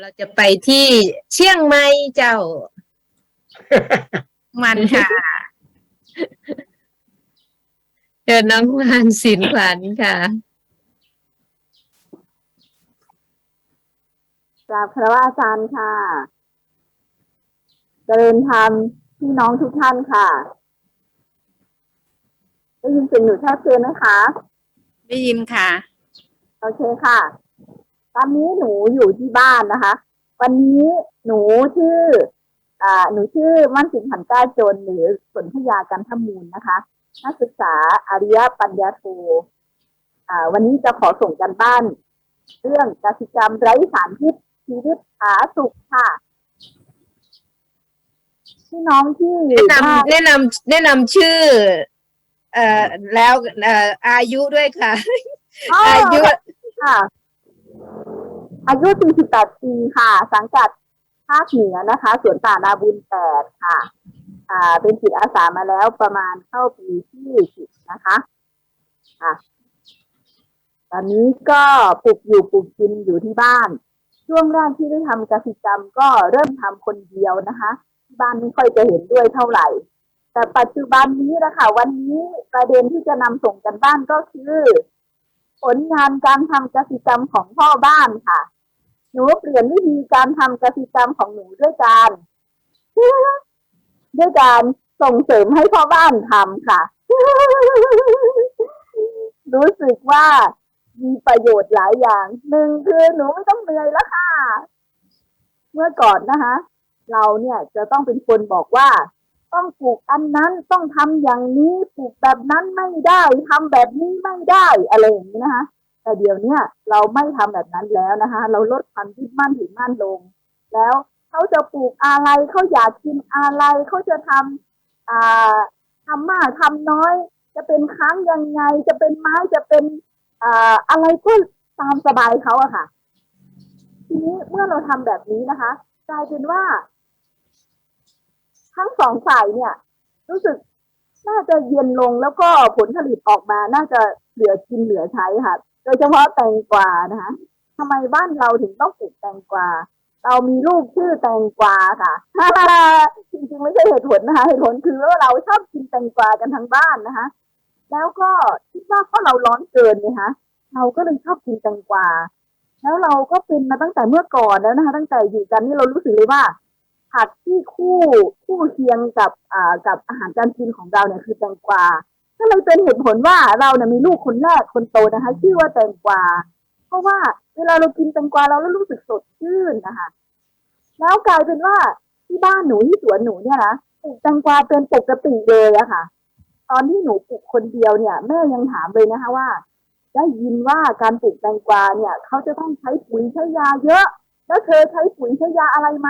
เราจะไปที่เชียงใหม่เจ้า มันค่ะ เดินน้องวานสินขวัญค่ะกราบคารวะอาจารย์ค่ะเจริญธรรมพี่น้องทุกท่านค่ะ ได้ยินเสียงหนูชัดเจนไหมคะ ได้ยินค่ะ โอเคค่ะ ตอนนี้หนูอยู่ที่บ้านนะคะ วันนี้หนูชื่ออ่าหนูชื่อมั่นสินผันกล้าจนหรือสนธยากันทมูลนะคะ นักศึกษาอาริยปัญญาโทอ่า วันนี้จะขอส่งกันบ้าน เรื่องกสิกรรมไร้สารพิษชีวิตผาสุขค่ะพี่น้องที่แนะนบ้านำแนะนำแนะนำชื่อ เอ่อแล้วเอ่ออายุด้วยค่ะอ๋ออายุค่ะ อายุ 48 ปีค่ะ สังกัดภาคเหนือนะคะสวนป่านาบุญแปดค่ะ อ่า เป็นจิตอาสามาแล้วประมาณเข้าปีที่สิบนะคะอะตอนนี้ก็ปลูกอยู่ปลูกกินอยู่ที่บ้าน ช่วงแรกที่ได้ทำกสิกรรมก็เริ่มทำคนเดียวนะคะ ที่บ้านไม่ค่อยจะเห็นด้วยเท่าไหร่ แต่ปัจจุบันนี้นะคะวันนี้ประเด็นที่จะนำส่งกันบ้านก็คือ ผลงานการทำกสิกรรมของพ่อบ้านค่ะ หนูเปลี่ยนวิธีการทำกสิกรรมของหนูด้วยการด้วยการส่งเสริมให้พ่อบ้านทำค่ะ รู้สึกว่ามีประโยชน์หลายอย่างหนึ่งคือหนูไม่ต้องเหนื่อยแล้วค่ะ เมื่อก่อนนะคะ เราเนี่ยจะต้องเป็นคนบอกว่า ต้องปลูกอันนั้นต้องทำอย่างนี้ปลูกแบบนั้นไม่ได้ทำแบบนี้ไม่ได้อะไรอย่างนี้นะคะแต่เดี๋ยวเนี้ยเราไม่ทำแบบนั้นแล้วนะคะ เราลดความยึดมั่นถือมั่นลง แล้วเขาจะปลูกอะไรเขาอยากกินอะไรเขาจะทำอ่าทำมากทำน้อย จะเป็นค้างยังไง จะเป็นไม้จะเป็นอ่าอะไรก็ตามสบายเขาอะค่ะ ทีนี้เมื่อเราทำแบบนี้นะคะกลายเป็นว่า ทั้งสองฝ่ายเนี่ย รู้สึกน่าจะเย็นลงแล้วก็ผลผลิตออกมา น่าจะเหลือกินเหลือใช้ค่ะ โดยเฉพาะแตงกวานะคะทำไมบ้านเราถึงต้องปลูกแตงกวา เรามีลูกชื่อแตงกวาค่ะ จริงๆไม่ใช่เหตุผลนะคะเหตุผลคือว่าเราชอบกินแตงกวากันทั้งบ้านนะคะ แล้วก็คิดว่าเพราะเราร้อนเกินไงคะเราก็เลยชอบกินแตงกวาแล้วเราก็เป็นมาตั้งแต่เมื่อก่อนแล้วนะคะ ตั้งแต่อยู่กันนี่เรารู้สึกเลยว่า ผักที่คู่คู่เคียงกับอ่ากับอาหารการกินของเราเนี่ยคือแตงกวาก็เลยเป็นเหตุผลว่าเราเนี่ยมีลูกคนแรกคนโตนะคะ ชื่อว่าแตงกวา เพราะว่าเวลาเรากินแตงกวาเราแล้วรู้สึกสดชื่นนะคะ แล้วกลายเป็นว่าที่บ้านหนูที่สวนหนูเนี่ยนะปลูกแตงกวาเป็นปกติเลยอะค่ะ ตอนที่หนูปลูกคนเดียวเนี่ยแม่ยังถามเลยนะคะว่า ได้ยินว่าการปลูกแตงกวาเนี่ยเขาจะต้องใช้ปุ๋ยใช้ยาเยอะ แล้วเธอใช้ปุ๋ยใช้ยาอะไรไหม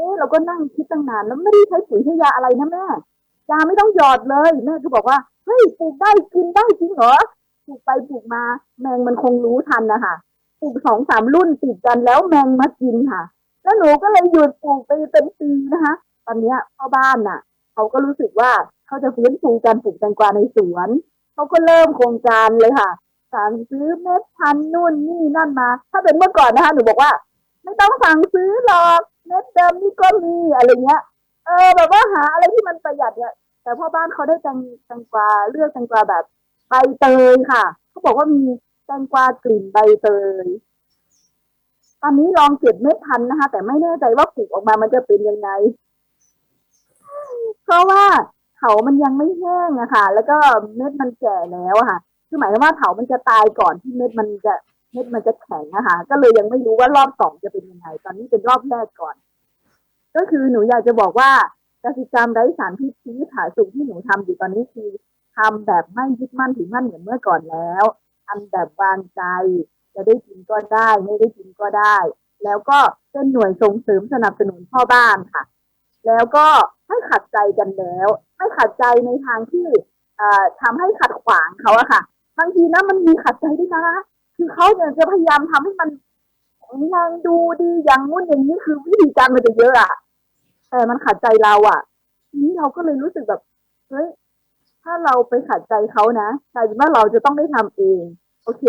อ๊ะเราก็นั่งคิดตั้งนานแล้วไม่ได้ใช้ปุ๋ยใช้ยาอะไรนะแม่ยาไม่ต้องหยอดเลยแม่ก็บอกว่าเฮ้ยปลูกได้กินได้จริงเหรอปลูกไปปลูกมา แมงมันคงรู้ทันนะคะปลูกสองสามรุ่นติดกันแล้วแมงมากินค่ะ แล้วหนูก็เลยหยุดปลูกไปเป็นปีนะคะ ตอนนี้พ่อบ้านน่ะ เขาก็รู้สึกว่าเขาจะฟื้นฟูการปลูกแตงกวาในสวนเขาก็เริ่มโครงการเลยค่ะสั่งซื้อเม็ดพันธุ์นู่นนี่นั่นมา ถ้าเป็นเมื่อก่อนนะคะหนูบอกว่า ไม่ต้องสั่งซื้อหรอก เม็ดเดิมนี่ก็มีอะไรเงี้ย เออ แบบว่าหาอะไรที่มันประหยัดเนี่ย แต่พ่อบ้านเขาได้แตงแตงกวาเลือกแตงกวาแบบใบเตยค่ะ เขาบอกว่ามีแตงกวากลิ่นใบเตยตอนนี้ลองเก็บเม็ดพันนะคะ แต่ไม่แน่ใจว่าปลูกออกมามันจะเป็นยังไง เพราะว่าเถามันยังไม่แห้งอะค่ะ แล้วก็เม็ดมันแก่แล้วอะค่ะ คือหมายความว่าเถามันจะตายก่อนที่เม็ดมันจะเม็ดมันจะแข็งนะคะ ก็เลยยังไม่รู้ว่ารอบสองจะเป็นยังไง ตอนนี้เป็นรอบแรกก่อน ก็คือหนูอยากจะบอกว่ากสิกรรมไร้สารพิษชีวิตผาสุกที่หนูทำอยู่ตอนนี้คือทำแบบไม่ยึดมั่นถือมั่นเหมือนเมื่อก่อนแล้วทำแบบวางใจ จะได้กินก็ได้ ไม่ได้กินก็ได้ แล้วก็เป็นหน่วยส่งเสริมสนับสนุนพ่อบ้านค่ะ แล้วก็ไม่ขัดใจกันแล้วไม่ขัดใจในทางที่เอ่อทำให้ขัดขวางเขาอะค่ะบางทีนะมันมีขัดใจด้วยนะ คือเขาเนี่ยจะพยายามทำให้มัน แข็งแรงดูดีอย่างงู้นอย่างนี้คือวิธีการมันจะเยอะอะแต่มันขัดใจเราอะทีนี้เราก็เลยรู้สึกแบบเฮ้ยถ้าเราไปขัดใจเขานะกลายเป็นว่าเราจะต้องได้ทำเอง โอเค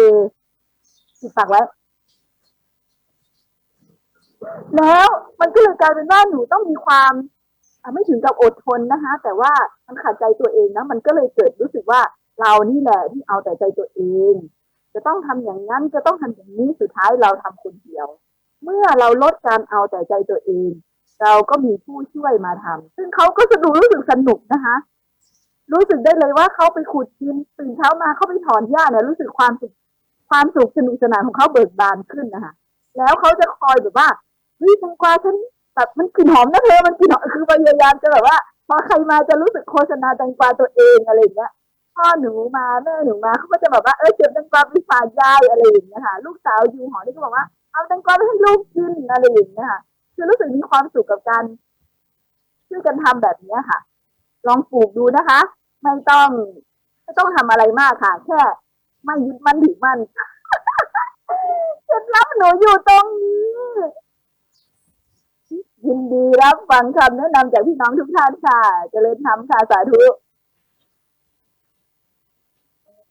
ปิดปากไว้แล้วมันก็เลยกลายเป็นว่าหนูต้องมีความไม่ถึงกับอดทนนะคะ แต่ว่ามันขัดใจตัวเองนะมันก็เลยเกิดรู้สึกว่าเรานี่แหละที่เอาแต่ใจตัวเอง จะต้องทำอย่างนั้นจะต้องทำอย่างนี้สุดท้ายเราทำคนเดียว เมื่อเราลดการเอาแต่ใจตัวเอง เราก็มีผู้ช่วยมาทำซึ่งเขาก็สนุกรู้สึกสนุกนะคะ รู้สึกได้เลยว่าเขาไปขุดดินตื่นเช้ามาเขาไปถอนหญ้าเนี่ยรู้สึกความสุขความสุขสนุกสนานของเขาเบิกบานขึ้นนะคะแล้วเขาจะคอยแบบว่าเฮ้ยแตงกวาฉันแบบมันกลิ่นหอมนะเธอมันกลิ่นหอมคือพยายามจะแบบว่าพอใครมาจะรู้สึกโฆษณาแตงกวาตัวเองอะไรอย่างเงี้ย พ่อหนูมาแม่หนูมาเขาก็จะแบบว่าเออเก็บแตงกวาไปฝากยายอะไรอย่างเงี้ยค่ะลูกสาวอยู่หอนี่ก็บอกว่าเอาแตงกวาไปให้ลูกกินอะไรอย่างเงี้ยค่ะคือรู้สึกมีความสุขกับการช่วยกันทำแบบเนี้ยค่ะ ลองปลูกดูนะคะ ไม่ต้องไม่ต้องทำอะไรมากค่ะ แค่ไม่ยึดมั่นถือมั่นเคล็ดลับหนูอยู่ตรงนี้ยินดีรับฟังคำแนะนำจากพี่น้องทุกท่านค่ะ เจริญธรรมค่ะสาธุ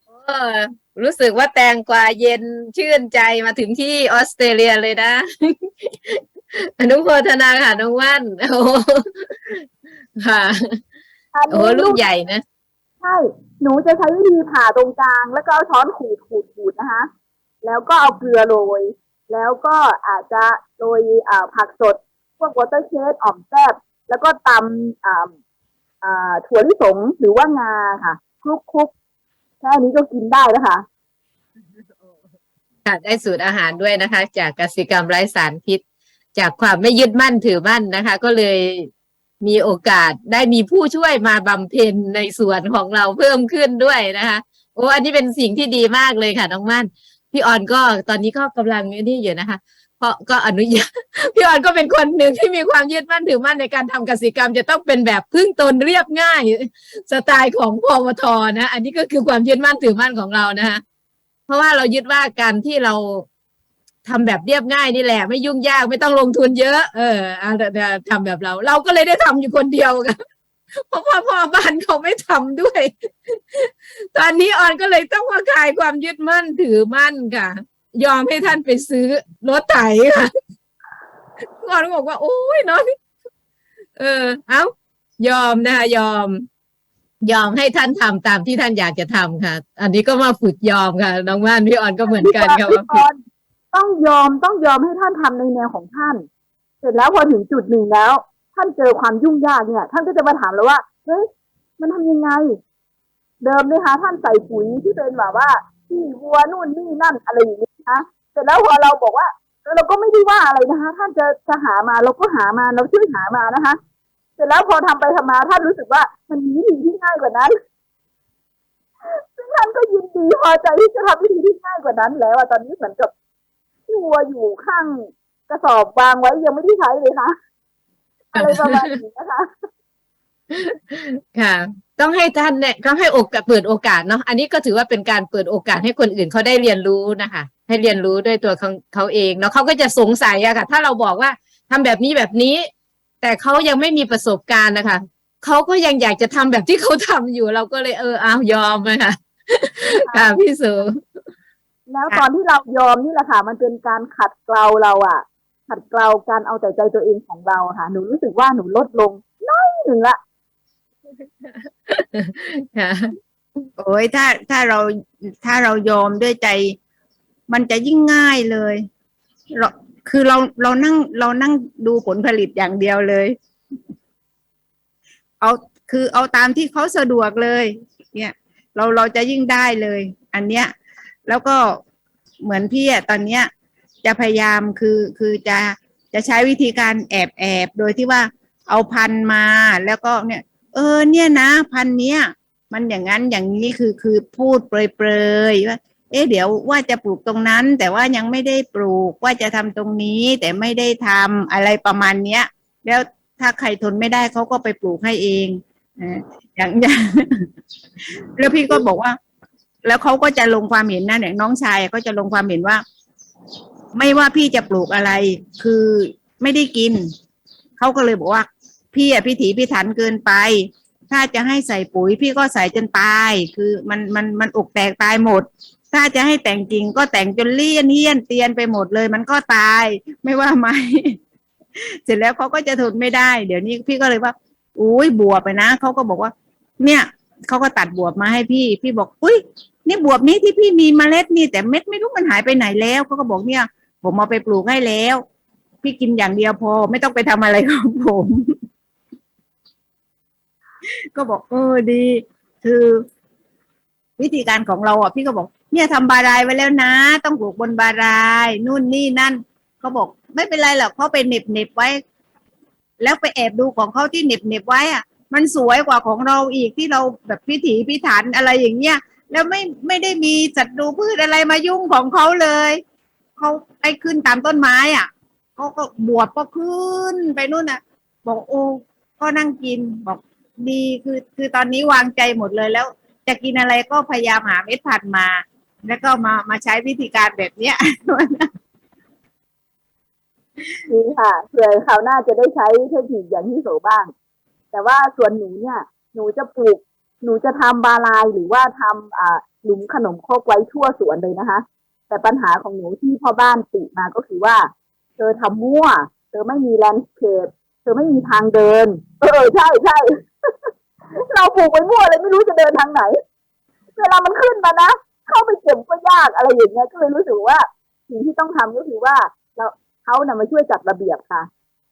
เออ รู้สึกว่าแตงกวาเย็นชื่นใจมาถึงที่ออสเตรเลียเลยนะ อนุโมทนาค่ะน้องว่านโอ้โหค่ะอันโอ้โหนี้ลูกใหญ่นะ ใช่ หนูจะใช้วิธีผ่าตรงกลาง แล้วก็เอาช้อนขูดขูดขูดนะคะ แล้วก็เอาเกลือโรย แล้วก็อาจจะโรยอ่าผักสด พวกวอเตอร์เคสอ่อมแซบแล้วก็ตำอ่าอ่าถั่วลิสงหรือว่างาค่ะคลุกคลุก แค่นี้ก็กินได้แล้วค่ะ ค่ะได้สูตรอาหารด้วยนะคะ จากกสิกรรมไร้สารพิษ จากความไม่ยึดมั่นถือมั่นนะคะ ก็เลยมีโอกาสได้มีผู้ช่วยมาบำเพ็ญในส่วนของเราเพิ่มขึ้นด้วยนะคะ โอ้อันนี้เป็นสิ่งที่ดีมากเลยค่ะน้องมั่น พี่ออนก็ตอนนี้ก็กำลังนี่อยู่นะคะ เพราะก็อนุญาตพี่ออนก็เป็นคนหนึ่งที่มีความยึดมั่นถือมั่นในการทำกสิกรรม จะต้องเป็นแบบพึ่งตนเรียบง่าย สไตล์ของพวทนะ อันนี้ก็คือความยึดมั่นถือมั่นของเรานะคะเพราะว่าเรายึดว่าการที่เราทำแบบเรียบง่ายนี่แหละ ไม่ยุ่งยากไม่ต้องลงทุนเยอะ เออเอาเดี๋ยวทำแบบเรา เราก็เลยได้ทำอยู่คนเดียวกันเพราะพ่อพ่อบ้านเขาไม่ทำด้วย ตอนนี้ออนก็เลยต้องมาคลายความยึดมั่นถือมั่นค่ะ ยอมให้ท่านไปซื้อรถไถค่ะออนบอกว่าโอ้ยน้องเออ เอายอมนะคะยอม ยอมให้ท่านทำตามที่ท่านอยากจะทำค่ะ อันนี้ก็มาฝึกยอมค่ะน้องว่านพี่ออนก็เหมือนกันค่ะว่าฝึกต้องยอมต้องยอมให้ท่านทำในแนวของท่าน เสร็จแล้วพอถึงจุดหนึ่งแล้ว ท่านเจอความยุ่งยากเนี่ย ท่านก็จะมาถามเราว่าเฮ้ยมันทำยังไง เดิมเนี่ยคะท่านใส่ปุ๋ยที่เป็นแบบว่าที่วัวนู่นนี่นั่นอะไรอย่างนี้ นะเสร็จแล้วพอเราบอกว่าเออเราก็ไม่ได้ว่าอะไรนะคะ ท่านจะจะหามาเราก็หามาเราช่วยหามานะคะ เสร็จแล้วพอทำไปทำมาท่านรู้สึกว่ามันมีวิธีที่ง่ายกว่านั้นซึ่งท่านก็ยินดีพอใจที่จะทำวิธีที่ง่ายกว่านั้น แล้วอะตอนนี้เหมือนกับที่วัวอยู่ข้างกระสอบวางไว้ยังไม่ได้ใช้เลยค่ะอะไรประมาณนี้นะคะ ค่ะ ต้องให้ท่านเนี่ยต้องให้โอกาสเปิดโอกาสเนาะอันนี้ก็ถือว่าเป็นการเปิดโอกาสให้คนอื่นเขาได้เรียนรู้นะคะ ให้เรียนรู้ด้วยตัวเขาเขาเองเนาะเขาก็จะสงสัยอะค่ะ ถ้าเราบอกว่าทำแบบนี้แบบนี้ แต่เขายังไม่มีประสบการณ์นะคะเขาก็ยังอยากจะทำแบบที่เขาทำอยู่ เราก็เลยเออเอายอมนะคะค่ะพี่สุแล้วตอนที่เรายอมนี่แหละค่ะ มันเป็นการขัดเกลาเราอะขัดเกลาการเอาแต่ใจตัวเองของเราค่ะ หนูรู้สึกว่าหนูลดลงน้อยหนึ่งละ ค่ะโอ้ยถ้าถ้าเราถ้าเรายอมด้วยใจ มันจะยิ่งง่ายเลยเราคือเราเรานั่งเรานั่งดูผลผลิตอย่างเดียวเลย เอาคือเอาตามที่เขาสะดวกเลย เนี่ย เราเราจะยิ่งได้เลย อันเนี้ย แล้วก็เหมือนพี่อะตอนเนี้ย จะพยายามคือคือจะจะใช้วิธีการแอบแอบโดยที่ว่าเอาพันมาแล้วก็เนี่ย เออ เนี่ยนะ พันเนี้ย มันอย่างนั้นอย่างนี้คือคือพูดเปรยๆว่าเอ๊ะเดี๋ยวว่าจะปลูกตรงนั้น แต่ว่ายังไม่ได้ปลูกว่าจะทำตรงนี้ แต่ไม่ได้ทำอะไรประมาณเนี้ย แล้วถ้าใครทนไม่ได้เขาก็ไปปลูกให้เองอย่างอย่างแล้วพี่ก็บอกว่า แล้วเขาก็จะลงความเห็นนะเนี่ยน้องชายก็จะลงความเห็นว่า ไม่ว่าพี่จะปลูกอะไร คือไม่ได้กินเขาก็เลยบอกว่า พี่อะพิถีพิถันเกินไป ถ้าจะให้ใส่ปุ๋ย พี่ก็ใส่จนตาย คือมันมันมันอกแตกตายหมด ถ้าจะให้แต่งจริงก็แต่งจนเลี่ยนเฮี้ยนเตียนไปหมดเลย มันก็ตายไม่ว่าไหมเสร็จแล้วเขาก็จะทนไม่ได้ เดี๋ยวนี้พี่ก็เลยว่า อุ้ยบวบไปนะเขาก็บอกว่า เนี่ยเขาก็ตัดบวบมาให้พี่ พี่บอก อุ้ยนี่บวบนี้ที่พี่มีเมล็ดนี่แต่เม็ดไม่รู้มันหายไปไหนแล้วเขาก็บอกเนี่ย ผมเอาไปปลูกให้แล้ว พี่กินอย่างเดียวพอ ไม่ต้องไปทำอะไรของผม ก็บอกเออดี คือ วิธีการของเราอะพี่ก็บอก เนี่ยทำบารายไว้แล้วนะ ต้องปลูกบนบารายนู่นนี่นั่นเขาบอก ไม่เป็นไรหรอกเขาไปเน็บเน็บไว้ แล้วไปแอบดูของเขาที่เน็บเน็บไว้อะ มันสวยกว่าของเราอีกที่เราแบบพิถีพิถันอะไรอย่างเงี้ยแล้วไม่ไม่ได้มีศัตรูพืชอะไรมายุ่งของเขาเลยเขาไปขึ้นตามต้นไม้อะเขาก็บวบก็ขึ้นไปนู่นน่ะ บอกโอ้ก็นั่งกินบอก ดีคือคือตอนนี้วางใจหมดเลยแล้ว จะกินอะไรก็พยายามหาเม็ดพันธุ์มา แล้วก็มามาใช้วิธีการแบบเนี้ยดีค่ะเผื่อคราวหน้าจะได้ใช้เทคนิคอย่างที่โสบ้าง แต่ว่าส่วนหนูเนี่ย หนูจะปลูก หนูจะทำบาลายหรือว่าทำอ่าหลุมขนมครกไว้ทั่วสวนเลยนะคะ แต่ปัญหาของหนูที่พ่อบ้านติมาก็คือว่า เธอทำมั่ว เธอไม่มีแลนด์สเคปเธอไม่มีทางเดิน เออใช่ใช่ เราปลูกไปมั่วเลยไม่รู้จะเดินทางไหน เวลามันขึ้นมานะเข้าไปเก็บก็ยากอะไรอย่างเงี้ยก็เลยรู้สึกว่าสิ่งที่ต้องทำก็คือว่า เราเขานะมาช่วยจัดระเบียบค่ะ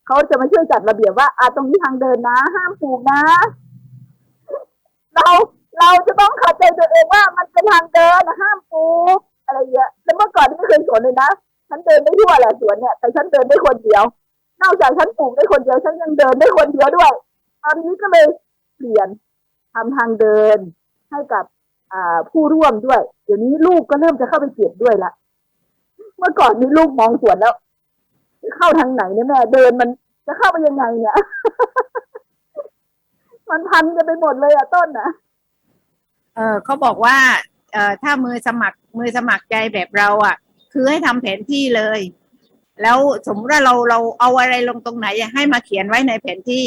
เขาจะมาช่วยจัดระเบียบว่าอ่าตรงนี้ทางเดินนะ ห้ามปลูกนะ เราเราจะต้องขัดใจตัวเองว่ามันเป็นทางเดินนะห้ามปูอะไรเงี้ยแล้วเมื่อก่อนไม่เคยสวนเลยนะฉันเดินได้ทั่วแหละสวนเนี่ยแต่ฉันเดินได้คนเดียวนอกจากฉันปลูกได้คนเดียวฉันยังเดินได้คนเดียวด้วย อนนี้ก็เลยเปลี่ยนทำทางเดินให้กับผู้ร่วมด้วย เดี๋ยวนี้ลูกก็เริ่มจะเข้าไปเก็บด้วยละเมื่อก่อนนี้ลูกมองสวนแล้ว เข้าทางไหนเนี่ยแม่เดินมันจะเข้าไปยังไงเนี่ย มันพันกันไปหมดเลยอะต้นนะเออเขาบอกว่า เออถ้ามือสมัครมือสมัครใจแบบเราอะคือให้ทำแผนที่เลย แล้วสมมติว่าเราเราเอาอะไรลงตรงไหนให้มาเขียนไว้ในแผนที่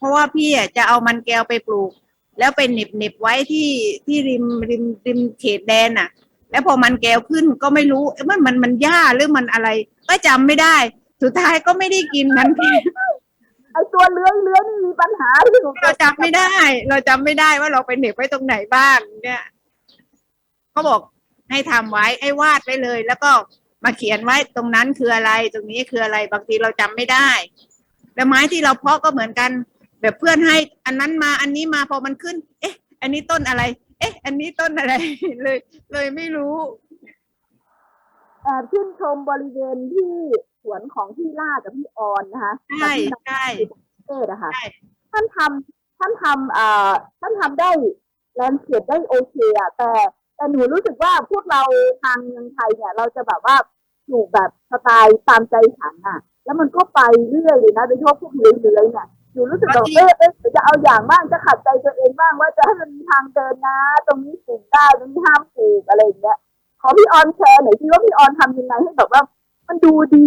เพราะว่าพี่อะจะเอามันแก้วไปปลูก แล้วไปเหน็บเหน็บไว้ที่ที่ริมริมริมเขตแดนอะ แล้วพอมันแก้วขึ้นก็ไม่รู้เอ๊ะมันมันมันหญ้าหรือมันอะไร ก็จำไม่ได้ สุดท้ายก็ไม่ได้กินมันไอตัวเลื้อยเลื้อยนี่มีปัญหาที่หนูเราจำไม่ได้ เราจำไม่ได้ว่าเราไปเหน็บไว้ตรงไหนบ้างเนี่ยเขาบอกให้ทำไว้ให้วาดไว้เลย แล้วก็มาเขียนไว้ตรงนั้นคืออะไร ตรงนี้คืออะไรบางทีเราจำไม่ได้ แล้วไม้ที่เราเพาะก็เหมือนกัน แบบเพื่อนให้อันนั้นมาอันนี้มาพอมันขึ้น เอ๊ะ อันนี้ต้นอะไร เอ๊ะ อันนี้ต้นอะไร เลย เลยไม่รู้แอบชื่นชมบริเวณที่สวนของพี่ล่ากับพี่ออนนะคะใช่กับพี่ใช่เทศนะคะใช่ท่านทำท่านทำอ่าท่านทำได้แลนด์สเคปได้โอเคอะแต่แต่หนูรู้สึกว่าพวกเราทางเมืองไทยเนี่ย เราจะแบบว่าปลูกแบบสไตล์ตามใจฉันอะแล้วมันก็ไปเรื่อยเลยนะโดยเฉพาะพวกเลื้อยๆเนี่ย หนูรู้สึกแบบเออเออเดี๋ยวจะเอาอย่างบ้างจะขัดใจตัวเองบ้างว่าจะให้มันมีทางเดินนะ ตรงนี้ปลูกได้ตรงนี้ห้ามปลูกอะไรอย่างเงี้ยขอพี่ออนแชร์หน่อยสิว่าพี่ออนทำยังไงให้แบบว่า มันดูดี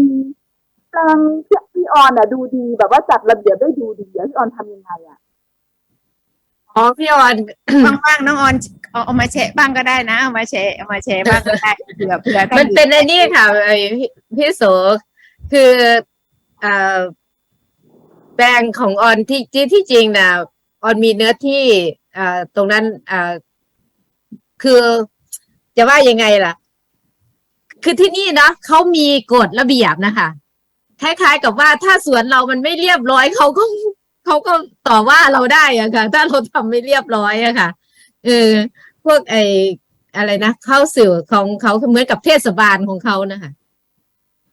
แปลงพี่พี่ออนอะ ดูดีแบบว่าจัดระเบียบได้ดูดีอะพี่ออนทำยังไงอะอ๋อพี่ออนบ้างๆน้องออนเอาเอามาแชะบ้างก็ได้นะเอามาแชะเอามาแชะบ้างก็ได้เผื่อเผื่อท่ามันเป็นไอ้นี่ค่ะไอ้พี่พี่โสคือเอ่อ แปลงของออนที่ที่ที่จริงนะออนมีเนื้อที่อ่อตรงนั้นอ่อคือจะว่ายังไงล่ะ คือที่นี่นะเขามีกฎระเบียบนะคะคล้ายๆกับว่าถ้าสวนเรามันไม่เรียบร้อยเขาก็เขาก็ต่อว่าเราได้อะค่ะ ถ้าเราทำไม่เรียบร้อยอะค่ะเออพวกไออะไรนะเข้าสื่อของเขาเหมือนกับเทศบาลของเขานะคะ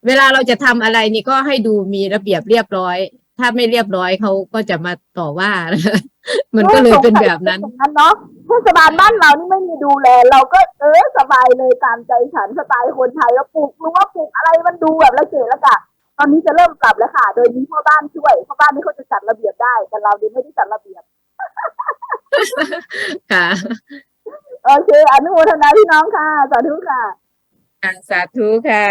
เวลาเราจะทำอะไรนี่ก็ให้ดูมีระเบียบเรียบร้อย ถ้าไม่เรียบร้อยเขาก็จะมาต่อว่า มันก็เลยเป็นแบบนั้นอย่างนั้นเนาะเทศบาลบ้านเรานี่ไม่มีดูแล เราก็เออสบายเลยตามใจฉันสไตล์คนไทยแล้วปลูกรู้ว่าปลูกอะไรมันดูแบบละเกะละกะตอนนี้จะเริ่มปรับแล้วค่ะ โดยมีพ่อบ้านช่วยพ่อบ้านนี่เขาจะจัดระเบียบได้ แต่เราเนี่ยไม่ได้จัดระเบียบค่ะโอเคอนุโมทนาพี่น้องค่ะสาธุค่ะสาธุค่ะ